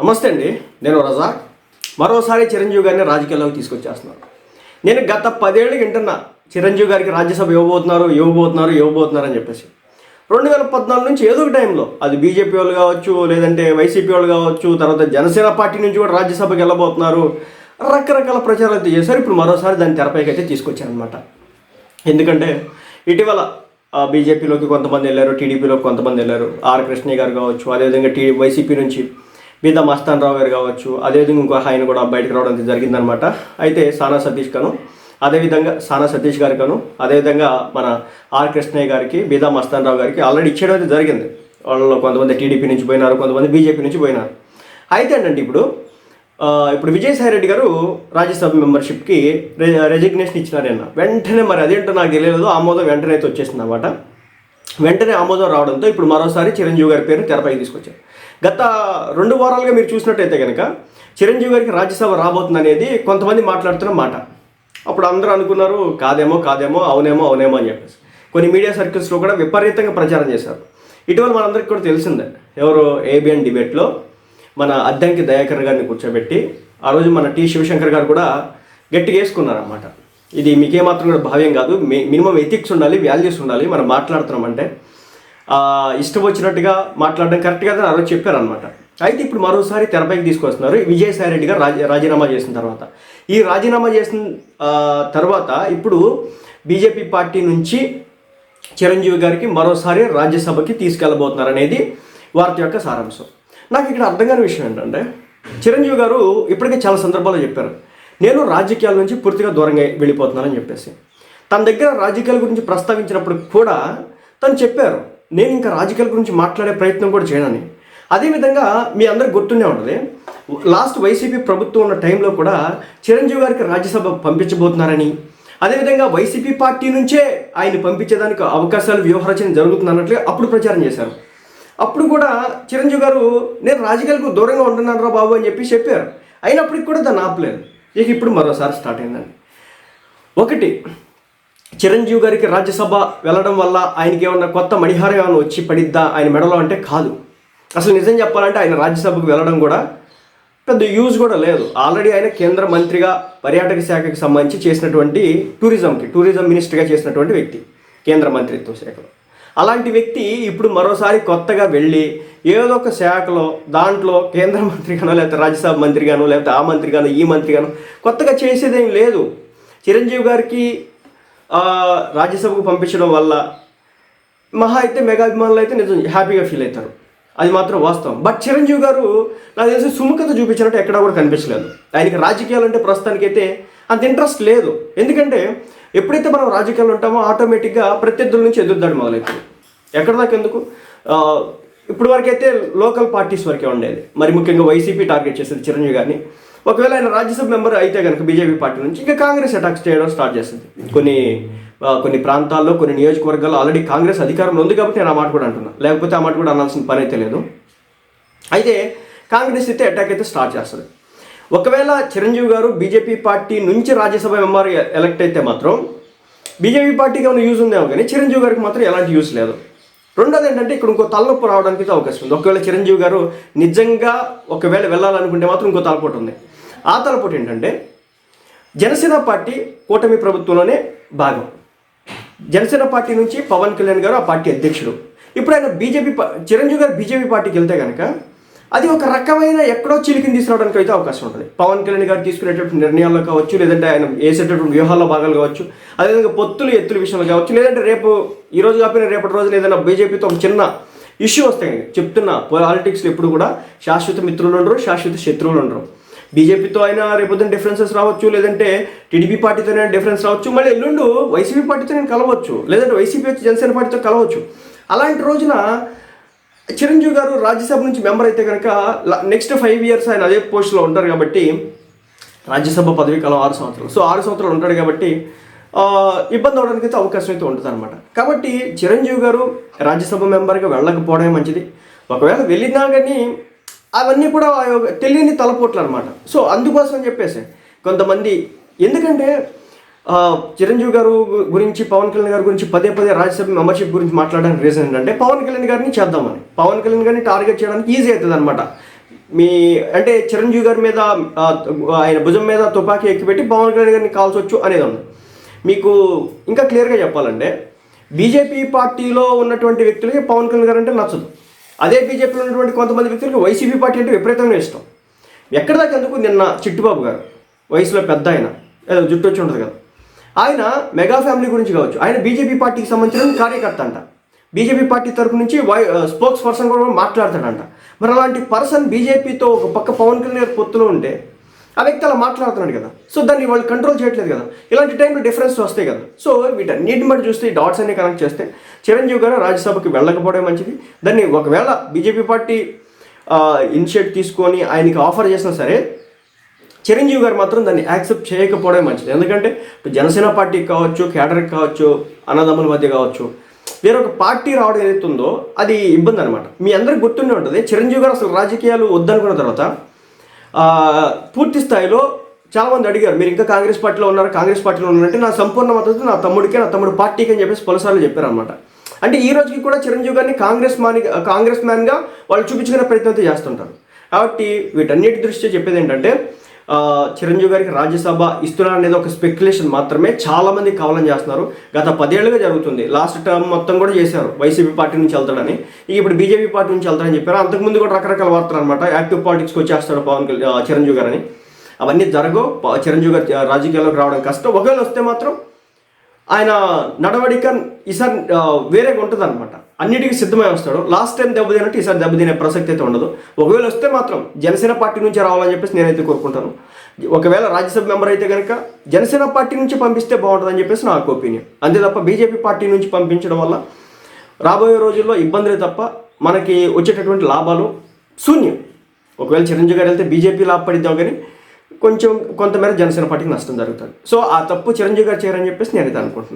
నమస్తే అండి. నేను రజా మరోసారి చిరంజీవి గారిని రాజకీయాల్లోకి తీసుకొచ్చేస్తున్నాను. నేను గత పదేళ్ళకి వింటున్నా చిరంజీవి గారికి రాజ్యసభ ఇవ్వబోతున్నారు ఇవ్వబోతున్నారు ఇవ్వబోతున్నారు అని చెప్పేసి. రెండు వేల పద్నాలుగు నుంచి ఏదో ఒక టైంలో అది బీజేపీ వాళ్ళు కావచ్చు లేదంటే వైసీపీ వాళ్ళు కావచ్చు తర్వాత జనసేన పార్టీ నుంచి కూడా రాజ్యసభకి వెళ్ళబోతున్నారు రకరకాల ప్రచారాలు అయితే చేశారు. ఇప్పుడు మరోసారి దాన్ని తెరపైకి అయితే తీసుకొచ్చారనమాట ఎందుకంటే ఇటీవల బీజేపీలోకి కొంతమంది వెళ్ళారు టీడీపీలోకి కొంతమంది వెళ్ళారు. ఆర్ కృష్ణయ్య గారు కావచ్చు అదేవిధంగా టీ వైసీపీ నుంచి బీదా మస్తాన్ రావు గారు కావచ్చు అదేవిధంగా ఇంకో ఆయన కూడా బయటకు రావడం జరిగిందనమాట అయితే సానా సతీష్ గాను అదేవిధంగా సానా సతీష్ గారి గాను అదేవిధంగా మన ఆర్ కృష్ణయ్య గారికి బీదా మస్తాన్ రావు గారికి ఆల్రెడీ ఇచ్చేయడం అయితే జరిగింది. వాళ్ళు కొంతమంది టీడీపీ నుంచి పోయినారు కొంతమంది బీజేపీ నుంచి పోయినారు. అయితే ఏంటంటే ఇప్పుడు ఇప్పుడు విజయసాయి రెడ్డి గారు రాజ్యసభ మెంబర్షిప్కి రె- రెజిగ్నేషన్ ఇచ్చినారన్న వెంటనే మరి అదేంటో నాకు తెలియలేదు ఆమోదం వెంటనే అయితే వచ్చేసింది అనమాట వెంటనే ఆమోదం రావడంతో ఇప్పుడు మరోసారి చిరంజీవి గారి పేరుని తెరపైకి తీసుకొచ్చారు. గత రెండు వారాలుగా మీరు చూసినట్టయితే కనుక చిరంజీవి గారికి రాజ్యసభ రాబోతుంది అనేది కొంతమంది మాట్లాడుతున్న మాట. అప్పుడు అందరూ అనుకున్నారు కాదేమో కాదేమో అవునేమో అవునేమో అని చెప్పేసి. కొన్ని మీడియా సర్కిల్స్లో కూడా విపరీతంగా ప్రచారం చేశారు. ఇటీవల మనందరికీ కూడా తెలిసిందే ఎవరు ఏబిఎన్ డిబేట్లో మన అద్దంకి దయాకర్ గారిని కూర్చోబెట్టి ఆ రోజు మన టి శివశంకర్ గారు కూడా గట్టిగా వేసుకున్నారన్నమాట. ఇది మీకేమాత్రం కూడా భావ్యం కాదు మినిమం ఎథిక్స్ ఉండాలి వాల్యూస్ ఉండాలి మనం మాట్లాడుతున్నామంటే. అంటే ఇష్టం వచ్చినట్టుగా మాట్లాడడం కరెక్ట్ కదా ఆ రోజు చెప్పారనమాట అయితే ఇప్పుడు మరోసారి తెరపైకి తీసుకొస్తున్నారు విజయసాయి రెడ్డి గారు రాజీ రాజీనామా చేసిన తర్వాత. ఈ రాజీనామా చేసిన తర్వాత ఇప్పుడు బీజేపీ పార్టీ నుంచి చిరంజీవి గారికి మరోసారి రాజ్యసభకి తీసుకెళ్ళబోతున్నారు అనేది వార్త యొక్క సారాంశం. నాకు ఇక్కడ అర్థం కాని విషయం ఏంటంటే చిరంజీవి గారు ఇప్పటికే చాలా సందర్భాల్లో చెప్పారు. నేను రాజకీయాల నుంచి పూర్తిగా దూరంగా వెళ్ళిపోతున్నానని చెప్పేసి. తన దగ్గర రాజకీయాల గురించి ప్రస్తావించినప్పుడు కూడా తను చెప్పారు. నేను ఇంకా రాజకీయాల గురించి మాట్లాడే ప్రయత్నం కూడా చేయనని. అదేవిధంగా మీ అందరికి గుర్తుండే ఉంటుంది లాస్ట్ వైసీపీ ప్రభుత్వం ఉన్న టైంలో కూడా చిరంజీవి గారికి రాజ్యసభ పంపించబోతున్నారని. అదేవిధంగా వైసీపీ పార్టీ నుంచే ఆయన పంపించేదానికి అవకాశాలు వ్యూహరచన జరుగుతుందన్నట్లుగా అప్పుడు ప్రచారం చేశారు. అప్పుడు కూడా చిరంజీవి గారు నేను రాజకీయాలకు దూరంగా ఉంటున్నాను రా బాబు అని చెప్పి చెప్పారు. అయినప్పటికి కూడా దాన్ని ఆపలేదు. ఇక ఇప్పుడు మరోసారి స్టార్ట్ అయిందండి. ఒకటి చిరంజీవి గారికి రాజ్యసభ వెళ్ళడం వల్ల ఆయనకి ఏమన్నా కొత్త మణిహారం ఏమైనా వచ్చి పడిద్దా ఆయన మెడలో అంటే కాదు. అసలు నిజం చెప్పాలంటే ఆయన రాజ్యసభకు వెళ్ళడం కూడా పెద్ద యూజ్ కూడా లేదు. ఆల్రెడీ ఆయన కేంద్ర మంత్రిగా పర్యాటక శాఖకి సంబంధించి చేసినటువంటి టూరిజంకి టూరిజం మినిస్టర్గా చేసినటువంటి వ్యక్తి కేంద్ర మంత్రిత్వ శాఖలో. అలాంటి వ్యక్తి ఇప్పుడు మరోసారి కొత్తగా వెళ్ళి ఏదో ఒక శాఖలో దాంట్లో కేంద్ర మంత్రిగానో లేకపోతే రాజ్యసభ మంత్రిగానో లేకపోతే ఆ మంత్రిగానో ఈ మంత్రిగానో కొత్తగా చేసేదేం లేదు. చిరంజీవి గారికి రాజ్యసభకు పంపించడం వల్ల మహా అయితే మెగా అభిమానులు అయితే నిజం హ్యాపీగా ఫీల్ అవుతారు. అది మాత్రం వాస్తవం. బట్ చిరంజీవి గారు నాకు తెలిసి సుముఖత చూపించినట్టు ఎక్కడా కూడా కనిపించలేదు. ఆయనకి రాజకీయాలు అంటే ప్రస్తుతానికైతే అంత ఇంట్రెస్ట్ లేదు. ఎందుకంటే ఎప్పుడైతే మనం రాజకీయాలు ఉంటామో ఆటోమేటిక్గా ప్రత్యర్థుల నుంచి ఎదురుదాడు మొదలవుతుంది. ఎక్కడ దాకా ఎందుకు? ఇప్పటి ఇప్పుడు వరకైతే లోకల్ పార్టీస్ వరకే ఉండేది. మరి ముఖ్యంగా వైసీపీ టార్గెట్ చేసేది చిరంజీవి గారిని. ఒకవేళ ఆయన రాజ్యసభ మెంబర్ అయితే కనుక బీజేపీ పార్టీ నుంచి ఇంకా కాంగ్రెస్ అటాక్స్ చేయడం స్టార్ట్ చేస్తుంది. కొన్ని కొన్ని ప్రాంతాల్లో కొన్ని నియోజకవర్గాల్లో ఆల్రెడీ కాంగ్రెస్ అధికారంలో ఉంది కాబట్టి నేను ఆ మాట కూడా అంటున్నా. లేకపోతే ఆ మాట కూడా అనాల్సిన పని అయితే లేదు. అయితే కాంగ్రెస్ అయితే అటాక్ అయితే స్టార్ట్ చేస్తుంది. ఒకవేళ చిరంజీవి గారు బీజేపీ పార్టీ నుంచి రాజ్యసభ మెంబర్ ఎలక్ట్ అయితే మాత్రం బీజేపీ పార్టీకి ఏమైనా యూజ్ ఉందేమో కానీ చిరంజీవి గారికి మాత్రం ఎలాంటి యూజ్ లేదు. రెండోది ఏంటంటే ఇక్కడ ఇంకో తలనొప్పి రావడానికి అయితే అవకాశం ఉంది. ఒకవేళ చిరంజీవి గారు నిజంగా ఒకవేళ వెళ్ళాలనుకుంటే మాత్రం ఇంకో తలపోటు ఉంది. ఆ తలపోటు ఏంటంటే జనసేన పార్టీ కూటమి ప్రభుత్వంలోనే భాగం. జనసేన పార్టీ నుంచి పవన్ కళ్యాణ్ గారు ఆ పార్టీ అధ్యక్షుడు. ఇప్పుడు ఆయన బీజేపీ చిరంజీవి గారు బీజేపీ పార్టీకి వెళ్తే కనుక అది ఒక రకమైన ఎక్కడో చిలికిని తీసుకురావడానికి అయితే అవకాశం ఉంటుంది. పవన్ కళ్యాణ్ గారు తీసుకునేటటువంటి నిర్ణయాల్లో కావచ్చు లేదంటే ఆయన వేసేటటువంటి వ్యూహాల్లో భాగాలు కావచ్చు అదేవిధంగా పొత్తులు ఎత్తుల విషయంలో కావచ్చు లేదంటే రేపు ఈ రోజు కాకపోయినా రేపటి రోజున ఏదైనా బీజేపీతో ఒక చిన్న ఇష్యూ వస్తాయి చెప్తున్నా పాలిటిక్స్లో ఎప్పుడు కూడా శాశ్వత మిత్రులు ఉండరు శాశ్వత శత్రువులు ఉండరు. బీజేపీతో అయినా రేపొద్దున డిఫరెన్సెస్ రావచ్చు లేదంటే టీడీపీ పార్టీతోనే డిఫరెన్స్ రావచ్చు మళ్ళీ ఎల్లుండు వైసీపీ పార్టీతో నేను కలవచ్చు లేదంటే వైసీపీ వచ్చి జనసేన పార్టీతో కలవచ్చు. అలాంటి రోజున చిరంజీవి గారు రాజ్యసభ నుంచి మెంబర్ అయితే కనుక నెక్స్ట్ ఫైవ్ ఇయర్స్ ఆయన అదే పోస్ట్లో ఉంటారు కాబట్టి రాజ్యసభ పదవి కాలం ఆరు సంవత్సరాలు. సో ఆరు సంవత్సరాలు ఉంటాడు కాబట్టి ఇబ్బంది అవడానికి అయితే అవకాశం అయితే ఉంటుంది అనమాట కాబట్టి చిరంజీవి గారు రాజ్యసభ మెంబర్గా వెళ్ళకపోవడమే మంచిది. ఒకవేళ వెళ్ళినా కానీ అవన్నీ కూడా ఆ యొక్క తెలియని తలపోట్లు అనమాట సో అందుకోసం అని చెప్పేసి కొంతమంది ఎందుకంటే చిరంజీవి గారు గురించి పవన్ కళ్యాణ్ గారి గురించి పదే పదే రాజ్యసభ మెంబర్షిప్ గురించి మాట్లాడడానికి రీజన్ ఏంటంటే పవన్ కళ్యాణ్ గారిని చేద్దామని. పవన్ కళ్యాణ్ గారిని టార్గెట్ చేయడానికి ఈజీ అవుతుంది అనమాట మీ అంటే చిరంజీవి గారి మీద ఆయన భుజం మీద తుపాకీ ఎక్కిపెట్టి పవన్ కళ్యాణ్ గారిని కాల్చొచ్చు అనేది ఉంది. మీకు ఇంకా క్లియర్గా చెప్పాలంటే బీజేపీ పార్టీలో ఉన్నటువంటి వ్యక్తులకి పవన్ కళ్యాణ్ గారు అంటే నచ్చదు. అదే బీజేపీలో ఉన్నటువంటి కొంతమంది వ్యక్తులకి వైసీపీ పార్టీ అంటే విపరీతంగా ఇష్టం. ఎక్కడ దాకా ఎందుకు నిన్న చిట్టుబాబు గారు వయసులో పెద్ద ఆయన జుట్టు వచ్చి ఉంటుంది కదా. ఆయన మెగా ఫ్యామిలీ గురించి కావచ్చు. ఆయన బీజేపీ పార్టీకి సంబంధించిన కార్యకర్త అంట. బీజేపీ పార్టీ తరపు నుంచి వై స్పోక్స్ పర్సన్ కూడా మాట్లాడతాడంట. మరి అలాంటి పర్సన్ బీజేపీతో ఒక పక్క పవన్ కళ్యాణ్ పొత్తులో ఉంటే ఆ వ్యక్తి అలా మాట్లాడుతున్నాడు కదా. సో దాన్ని వాళ్ళు కంట్రోల్ చేయట్లేదు కదా. ఇలాంటి టైంలో డిఫరెన్స్ వస్తాయి కదా. సో వీటన్నిటిని బట్టి చూస్తే ఈ డాట్స్ అన్ని కనెక్ట్ చేస్తే చిరంజీవి గారు రాజ్యసభకి వెళ్ళకపోవడం మంచిది. దాన్ని ఒకవేళ బీజేపీ పార్టీ ఇనిషియేట్ తీసుకొని ఆయనకి ఆఫర్ చేసినా సరే చిరంజీవి గారు మాత్రం దాన్ని యాక్సెప్ట్ చేయకపోవడం మంచిది. ఎందుకంటే ఇప్పుడు జనసేన పార్టీకి కావచ్చు కేడర్కి కావచ్చు అన్నదమ్ముల మధ్య కావచ్చు వేరొక పార్టీ రావడం ఏదైతే ఉందో అది ఇబ్బంది అనమాట మీ అందరికి గుర్తుండే ఉంటుంది చిరంజీవి గారు అసలు రాజకీయాలు వద్దనుకున్న తర్వాత పూర్తి స్థాయిలో చాలామంది అడిగారు మీరు ఇంకా కాంగ్రెస్ పార్టీలో ఉన్నారు? కాంగ్రెస్ పార్టీలో ఉన్నారంటే నా సంపూర్ణ మద్దతు నా తమ్ముడికి నా తమ్ముడు పార్టీకి అని చెప్పేసి పలుసార్లు చెప్పారనమాట అంటే ఈ రోజుకి కూడా చిరంజీవి గారిని కాంగ్రెస్ మాని కాంగ్రెస్ మ్యాన్గా వాళ్ళు చూపించుకునే ప్రయత్నం అయితే చేస్తుంటారు. కాబట్టి వీటన్నిటి దృష్ట్యా చెప్పేది ఏంటంటే చిరంజీవి గారికి రాజ్యసభ ఇస్తున్నారు అనేది ఒక స్పెక్యులేషన్ మాత్రమే. చాలా మంది కావాలని చేస్తున్నారు. గత పదేళ్ళుగా జరుగుతుంది. లాస్ట్ టర్మ్ మొత్తం కూడా చేశారు. వైసీపీ పార్టీ నుంచి వెళ్తాడని. ఇప్పుడు బీజేపీ పార్టీ నుంచి వెళ్తాడని చెప్పారు. అంతకుముందు కూడా రకరకాల వార్తలు అనమాట యాక్టివ్ పాలిటిక్స్కి వచ్చేస్తాడు పవన్ చిరంజీవి గారని అవన్నీ జరగవు. చిరంజీవి గారు రాజకీయాల్లోకి రావడం కష్టం. ఒకవేళ వస్తే మాత్రం ఆయన నడవడిక ఈసారి వేరేగా ఉంటుంది అనమాట అన్నిటికీ సిద్ధమై వస్తాడు. లాస్ట్ టైం దెబ్బతినట్టు ఈసారి దెబ్బతినే ప్రసక్తి అయితే ఉండదు. ఒకవేళ వస్తే మాత్రం జనసేన పార్టీ నుంచి రావాలని చెప్పేసి నేనైతే కోరుకుంటాను. ఒకవేళ రాజ్యసభ మెంబర్ అయితే కనుక జనసేన పార్టీ నుంచి పంపిస్తే బాగుంటుందని చెప్పేసి నాకు ఒపీనియన్. అంతే తప్ప బీజేపీ పార్టీ నుంచి పంపించడం వల్ల రాబోయే రోజుల్లో ఇబ్బందులే తప్ప మనకి వచ్చేటటువంటి లాభాలు శూన్యం. ఒకవేళ చిరంజీవి గారు వెళ్తే బీజేపీ లాభపడిద్దాం కానీ కొంచెం కొంతమేర జనసేన పార్టీకి నష్టం జరుగుతుంది. సో ఆ తప్పు చిరంజీవి గారు చేయాలని చెప్పేసి నేను అయితే అనుకుంటున్నాను.